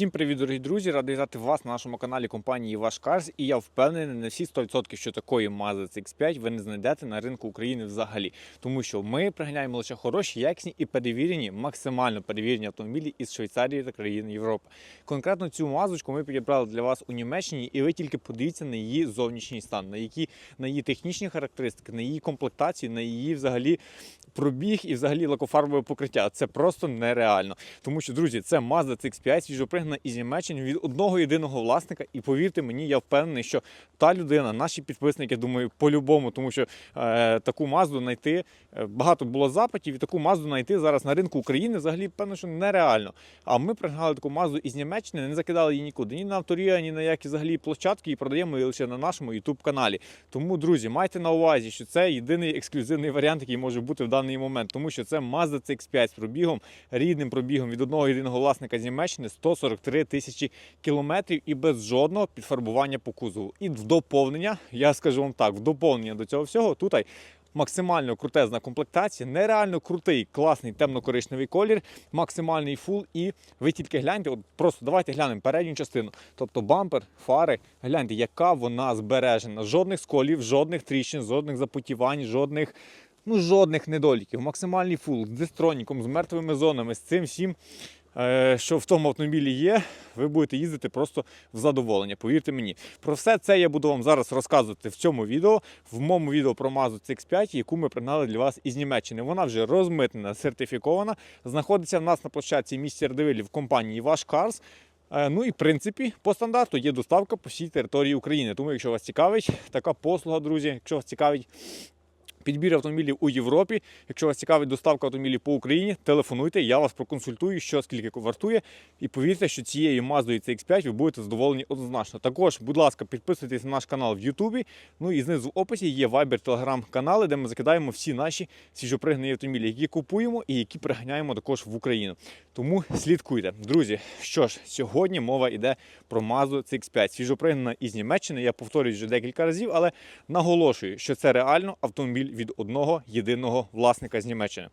Всім привіт, дорогі друзі! Радий вітати вас на нашому каналі компанії Ваш Cars. І я впевнений на всі 100%, що такої Mazda CX-5 ви не знайдете на ринку України взагалі. Тому що ми приганяємо лише хороші, якісні і перевірені, максимально перевірені автомобілі із Швейцарії та країн Європи. Конкретно цю мазочку ми підібрали для вас у Німеччині, і ви тільки подивіться на її зовнішній стан, на які на її технічні характеристики, на її комплектацію, на її взагалі пробіг і взагалі лакофарбове покриття. Це просто нереально. Тому що, друзі, це Mazda CX-5, свіжопригнана із Німеччини від одного єдиного власника. І повірте мені, я впевнений, що та людина, наші підписники, думаю, по-любому, тому що е, таку мазду знайти е, багато було запитів, і таку мазду знайти зараз на ринку України взагалі певно, що нереально. А ми пригнали таку мазду із Німеччини, не закидали її нікуди. Ні на авторія, ні на які взагалі площадки, і продаємо її лише на нашому youtube каналі. Тому, друзі, майте на увазі, що це єдиний ексклюзивний варіант, який може бути в даний момент, тому що це Mazda CX-5 з пробігом, рідним пробігом від одного єдиного власника з Німеччини 143 тисячі кілометрів і без жодного підфарбування по кузову. І в доповнення, я скажу вам так, в доповнення до цього всього тут максимально крутезна комплектація, нереально крутий, класний темно-коричневий колір, максимальний фул. І ви тільки гляньте, от просто давайте глянемо передню частину. Тобто бампер, фари, гляньте, яка вона збережена. Жодних сколів, жодних тріщин, жодних запотівань, жодних. Ну, жодних недоліків, максимальний фул з дистроніком, з мертвими зонами, з цим всім, що в тому автомобілі є, ви будете їздити просто в задоволення. Повірте мені. Про все це я буду вам зараз розказувати в цьому відео, в моєму відео про Mazda CX-5, яку ми пригнали для вас із Німеччини. Вона вже розмитнена, сертифікована, знаходиться в нас на площадці місті Ардевилі в компанії Ваш Cars. Е, Ну і в принципі, по стандарту є доставка по всій території України. Тому, якщо вас цікавить така послуга, друзі, якщо вас цікавить підбір автомобілів у Європі, якщо вас цікавить доставка автомобілів по Україні, телефонуйте, я вас проконсультую, що скільки вартує. І повірте, що цією Маздою CX5 ви будете задоволені однозначно. Також, будь ласка, підписуйтесь на наш канал в Ютубі. Ну і знизу в описі є Viber, Telegram канали, де ми закидаємо всі наші свіжопригнані автомобілі, які купуємо і які приганяємо також в Україну. Тому слідкуйте. Друзі, що ж, сьогодні мова йде про Mazda CX5. Свіжопригнана із Німеччини. Я повторюю вже декілька разів, але наголошую, що це реально автомобіль від одного єдиного власника з Німеччини.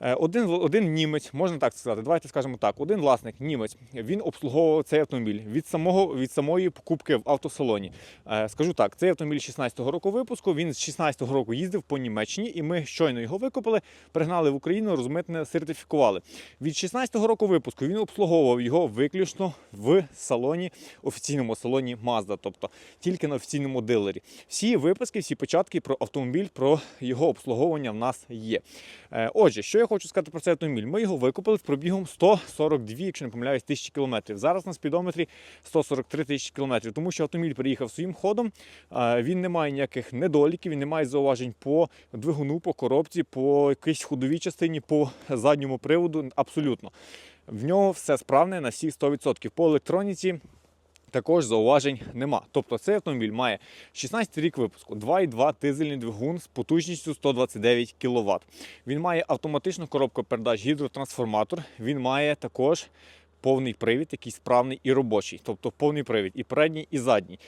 Е, Один, один німець, можна так сказати, давайте скажемо так. Один власник, німець, він обслуговував цей автомобіль від самого від самої покупки в автосалоні. Е, Скажу так, цей автомобіль 16-го року випуску. Він з 16-го року їздив по Німеччині, і ми щойно його викупили, пригнали в Україну, розмитне сертифікували. Від 16-го року випуску він обслуговував його виключно в салоні, офіційному салоні Mazda, тобто тільки на офіційному дилері. Всі виписки, всі початки про автомобіль, про його обслуговування в нас є. Е, Отже, що я хочу сказати про цей автомобіль? Ми його викупили з пробігом 142, якщо не помиляюсь, тисячі кілометрів. Зараз на спідометрі 143 тисячі кілометрів, тому що автомобіль приїхав своїм ходом. Він не має ніяких недоліків, він не має зауважень по двигуну, по коробці, по якійсь ходовій частині, по задньому приводу. Абсолютно. В нього все справне на всі 100%. По електроніці також зауважень нема. Тобто цей автомобіль має 16 рік випуску, 2,2 дизельний двигун з потужністю 129 кВт. Він має автоматичну коробку передач гідротрансформатор. Він має також повний привід, який справний і робочий, тобто повний привід і передній, і задній.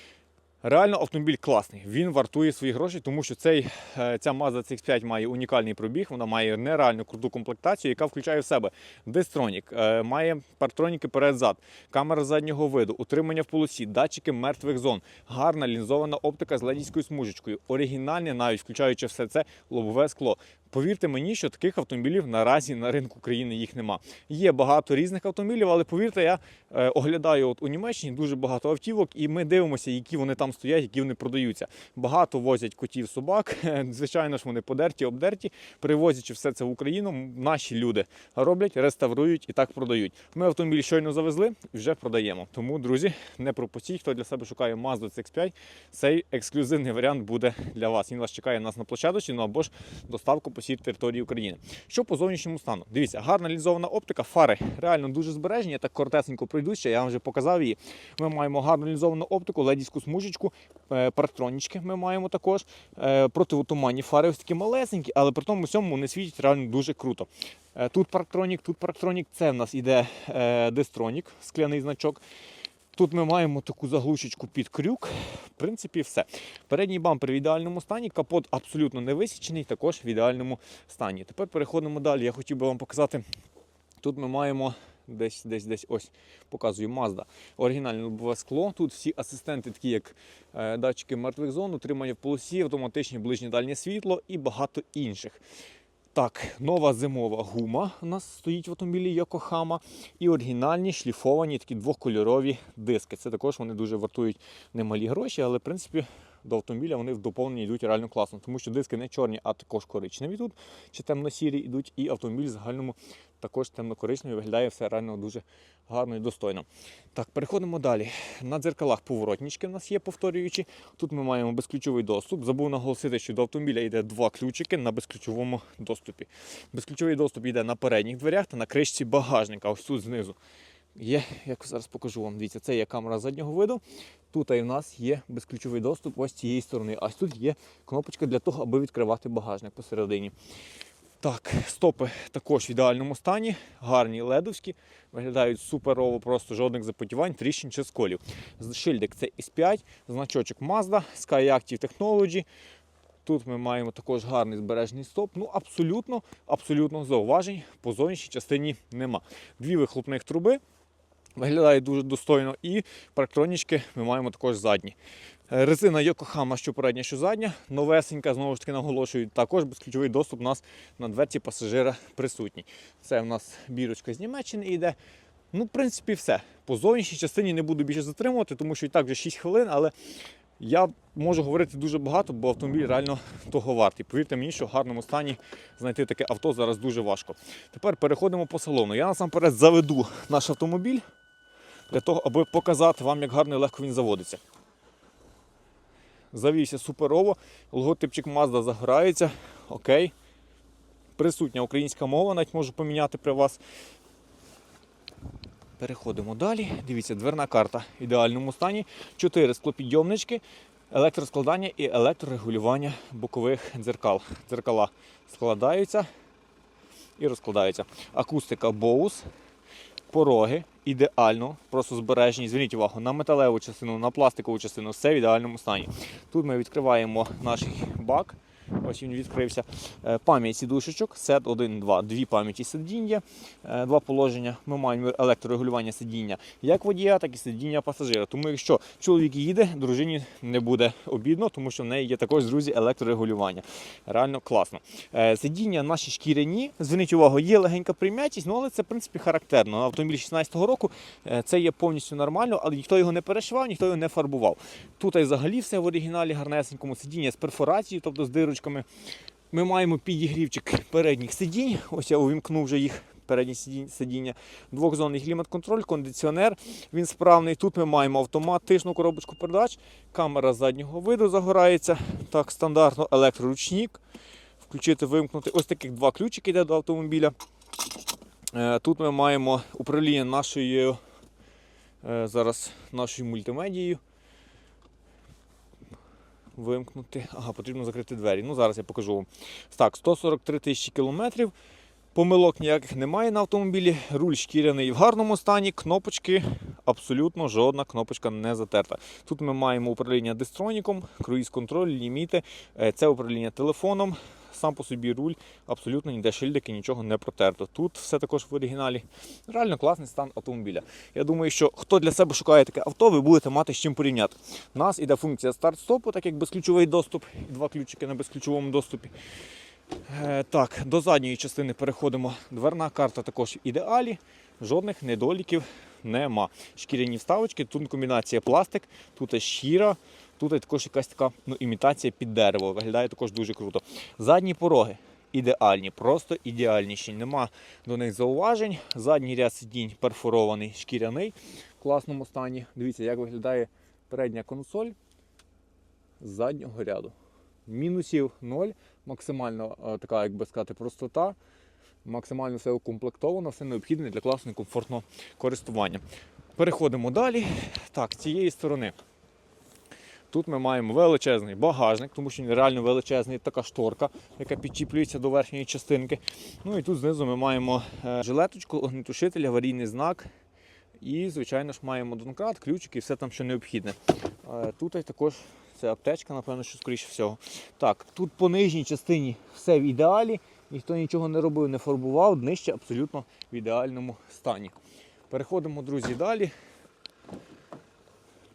Реально автомобіль класний. Він вартує свої гроші, тому що цей, е, ця Mazda CX-5 має унікальний пробіг, вона має нереально круту комплектацію, яка включає в себе дистронік, е, має партроніки перед-зад, камера заднього виду, утримання в полосі, датчики мертвих зон, гарна лінзована оптика з ледівською смужечкою, оригінальне, навіть включаючи все це лобове скло. Повірте мені, що таких автомобілів наразі на ринку країни їх нема. Є багато різних автомобілів, але повірте, я е, оглядаю от у Німеччині дуже багато автівок, і ми дивимося, які вони там стоять, які вони продаються. Багато возять котів, собак. Звичайно ж, вони подерті, обдерті. Привозячи все це в Україну, наші люди роблять, реставрують і так продають. Ми автомобіль щойно завезли і вже продаємо. Тому, друзі, не пропустіть, хто для себе шукає Mazda CX-5, цей ексклюзивний варіант буде для вас. Він вас чекає нас на площадочці, ну або ж доставку по території України. Що по зовнішньому стану? Дивіться, гарна лінзована оптика, фари реально дуже збережені. Я так коротесенько пройду я вам вже показав її. Ми маємо гарну лінзовану оптику, ледівську смужечку, е, парктронічки ми маємо також. Е, Противотуманні фари ось такі малесенькі, але при тому всьому вони світять реально дуже круто. Е, Тут парктронік, тут парктронік, це в нас іде дистронік, скляний значок. Тут ми маємо таку заглушечку під крюк. В принципі, все. Передній бампер в ідеальному стані, капот абсолютно не висічений, також в ідеальному стані. Тепер переходимо далі. Я хотів би вам показати. Тут ми маємо десь, десь, десь ось показую Mazda. Оригінальне лобове скло. Тут всі асистенти, такі як е, датчики мертвих зон, утримання в полосі, автоматичні ближнє дальнє світло і багато інших. Так, нова зимова гума у нас стоїть в автомобілі Yokohama. І оригінальні шліфовані такі двохкольорові диски. Це також вони дуже вартують немалі гроші, але в принципі до автомобіля вони в доповненні йдуть реально класно, тому що диски не чорні, а також коричневі тут, чи темно-сірі йдуть, і автомобіль в загальному також темно-коричневий, виглядає все реально дуже гарно і достойно. Так, переходимо далі. На дзеркалах поворотнички в нас є повторюючі. Тут ми маємо безключовий доступ. Забув наголосити, що до автомобіля йде два ключики на безключовому доступі. Безключовий доступ йде на передніх дверях та на кришці багажника, ось тут знизу. Є, як зараз покажу вам, дивіться, це є камера заднього виду. Тут і в нас є безключовий доступ ось цієї сторони. А тут є кнопочка для того, аби відкривати багажник посередині. Так, стопи також в ідеальному стані, гарні ледовські, виглядають суперово, просто жодних запотівань, тріщин чи сколів. Шильдик це S5, значочок Mazda, Skyactiv Technology. Тут ми маємо також гарний збережний стоп. Ну, абсолютно, абсолютно зауважень по зовнішній частині нема. Дві вихлопних труби. Виглядає дуже достойно. І парктронічки ми маємо також задні. Е, Резина Yokohama, що передня, що задня. Новесенька, знову ж таки наголошую, також безключовий доступ у нас на дверці пасажира присутній. Це у нас бірочка з Німеччини йде. Ну, в принципі, все. По зовнішній частині не буду більше затримувати, тому що і так вже 6 хвилин, але я можу говорити дуже багато, бо автомобіль реально того вартий. Повірте мені, що в гарному стані знайти таке авто зараз дуже важко. Тепер переходимо по салону. Я насамперед заведу наш автомобіль для того, аби показати вам, як гарно і легко він заводиться. Завівся суперово, логотипчик Mazda загорається. Окей. Присутня українська мова, навіть можу поміняти при вас. Переходимо далі. Дивіться, дверна карта в ідеальному стані. Чотири склопідйомнички, електроскладання і електрорегулювання бокових дзеркал. Дзеркала складаються і розкладаються. Акустика Bose, пороги ідеально, просто збережені. Зверніть увагу на металеву частину, на пластикову частину, все в ідеальному стані. Тут ми відкриваємо наш бак. Ось він відкрився. Е, Пам'ять сідушечок, сет 1, 2, дві пам'яті сидіння, е, два положення. Ми маємо електрорегулювання сидіння як водія, так і сидіння пасажира. Тому якщо чоловік їде, дружині не буде обідно, тому що в неї є також, друзі, електрорегулювання. Реально класно. Е, Сидіння наші шкіряні, зверніть увагу, є легенька прим'ятість, ну але це в принципі характерно. На автомобілі 16-го року це є повністю нормально, але ніхто його не перешивав, ніхто його не фарбував. Тут взагалі все в оригіналі гарнесенькому сидіння з перфорацією, тобто з дирочками. Ми маємо підігрівчик передніх сидінь. Ось я увімкнув вже їх. Передні сидіння, двохзонний клімат-контроль, кондиціонер. Він справний. Тут ми маємо автоматичну коробочку передач, камера заднього виду загорається. Так, стандартно електроручник. Включити, вимкнути. Ось таких два ключики йде до автомобіля. Е, Тут ми маємо управління нашою е, зараз нашою мультимедією. Вимкнути. Ага, потрібно закрити двері. Ну, зараз я покажу вам. Так, 143 тисячі кілометрів. Помилок ніяких немає на автомобілі. Руль шкіряний в гарному стані, кнопочки абсолютно жодна кнопочка не затерта. Тут ми маємо управління дистроніком, круїз-контроль, ліміти. Е, Це управління телефоном. Сам по собі руль, абсолютно ніде шильдики, нічого не протерто. Тут все також в оригіналі. Реально класний стан автомобіля. Я думаю, що хто для себе шукає таке авто, ви будете мати з чим порівняти. У нас іде функція старт-стопу, так як безключовий доступ, два ключики на безключовому доступі. Е, Так, до задньої частини переходимо. Дверна карта також в ідеалі, жодних недоліків нема. Шкіряні вставочки, тут комбінація пластик, тут є щіра, тут також якась така ну, імітація під дерево. Виглядає також дуже круто. Задні пороги ідеальні, просто ідеальніші. Нема до них зауважень. Задній ряд сидінь перфорований, шкіряний в класному стані. Дивіться, як виглядає передня консоль з заднього ряду. Мінусів 0, максимально е, така, як би сказати, простота. Максимально все укомплектовано, все необхідне для класного комфортного користування. Переходимо далі. Так, з цієї сторони. Тут ми маємо величезний багажник, тому що він реально величезний, така шторка, яка підчіплюється до верхньої частинки. Ну і тут знизу ми маємо е, жилеточку, огнетушитель, аварійний знак. І, звичайно ж, маємо донкрат, ключики і все там, що необхідне. Е, Тут також це аптечка, напевно, що скоріше всього. Так, тут по нижній частині все в ідеалі, ніхто нічого не робив, не фарбував, днище абсолютно в ідеальному стані. Переходимо, друзі, далі.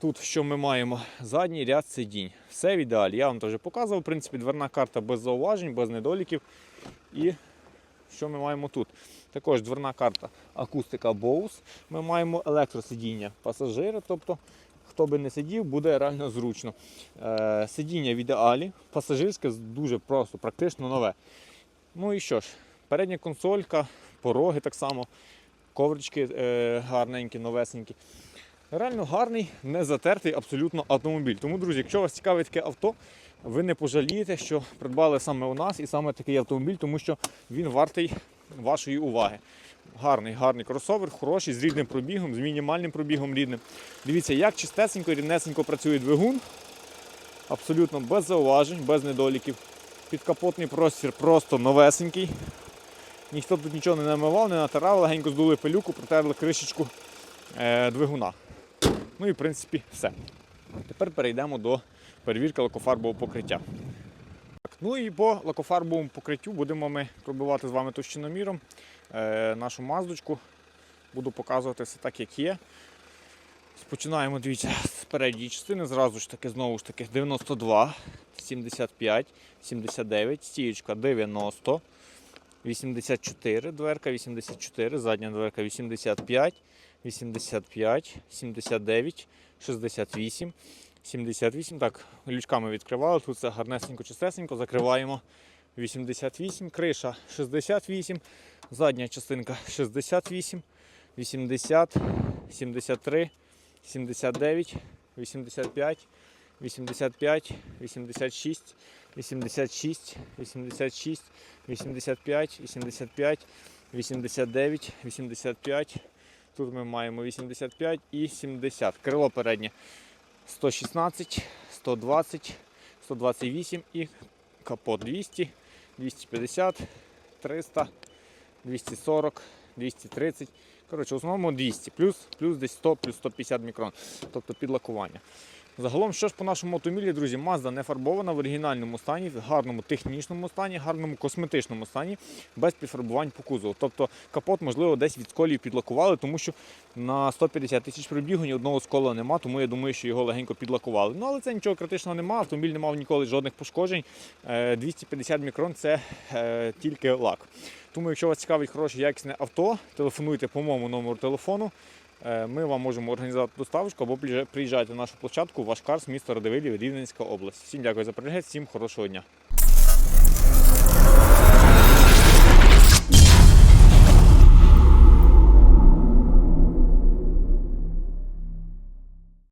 Тут що ми маємо? Задній ряд сидінь. Все в ідеалі. Я вам теж показував. В принципі, дверна карта без зауважень, без недоліків. І що ми маємо тут? Також дверна карта акустика Bose. Ми маємо електросидіння пасажира, тобто хто би не сидів, буде реально зручно. Е, сидіння в ідеалі, пасажирське дуже просто, практично нове. Ну і що ж, передня консолька, пороги так само, коврички е, гарненькі, новесенькі. Реально гарний, не затертий абсолютно автомобіль. Тому, друзі, якщо вас цікавить таке авто, ви не пожалієте, що придбали саме у нас і саме такий автомобіль, тому що він вартий вашої уваги. Гарний, гарний кросовер, хороший, з рідним пробігом, з мінімальним пробігом рідним. Дивіться, як чистесенько, рівнесенько працює двигун. Абсолютно без зауважень, без недоліків. Підкапотний простір просто новесенький. Ніхто тут нічого не намивав, не натирав, легенько здули пилюку, протерли кришечку е, двигуна. Ну і в принципі все. Тепер перейдемо до перевірки лакофарбового покриття. Так, ну і по лакофарбовому покриттю будемо ми пробивати з вами товщиноміром е, нашу маздочку. Буду показувати все так, як є. Починаємо, дивіться, з передньої частини, зразу ж таки, знову ж таки, 92, 75, 79, стіючка 90, 84, дверка 84, задня дверка 85, 85, 79, 68, 78. Так, лючками відкривали. Тут все гарнесенько, чистесенько. Закриваємо 88, криша 68, задня частинка 68, 80, 73, 79, 85, 85, 86, 86, 86, 85, 85, 89, 85. Тут ми маємо 85 і 70. Крило переднє 116, 120, 128 і капот 200, 250, 300, 240, 230. Коротше, в основному 200, плюс, плюс десь 100, плюс 150 мікрон, тобто підлакування. Загалом, що ж по нашому автомобілі, друзі, Mazda не фарбована в оригінальному стані, в гарному технічному стані, гарному косметичному стані, без підфарбувань по кузову. Тобто капот, можливо, десь від сколів підлакували, тому що на 150 тисяч пробігу ні одного скола нема, тому я думаю, що його легенько підлакували. Ну, але це нічого критичного немає, автомобіль не мав ніколи жодних пошкоджень. Е, 250 мікрон це е, тільки лак. Тому, якщо вас цікавить хороше якісне авто, телефонуйте по моєму номеру телефону. Е, Ми вам можемо організувати доставочку або приїжджайте на нашу площадку Вашкар з місто Радивилів, Рівненська область. Всім дякую за перегляд, всім хорошого дня.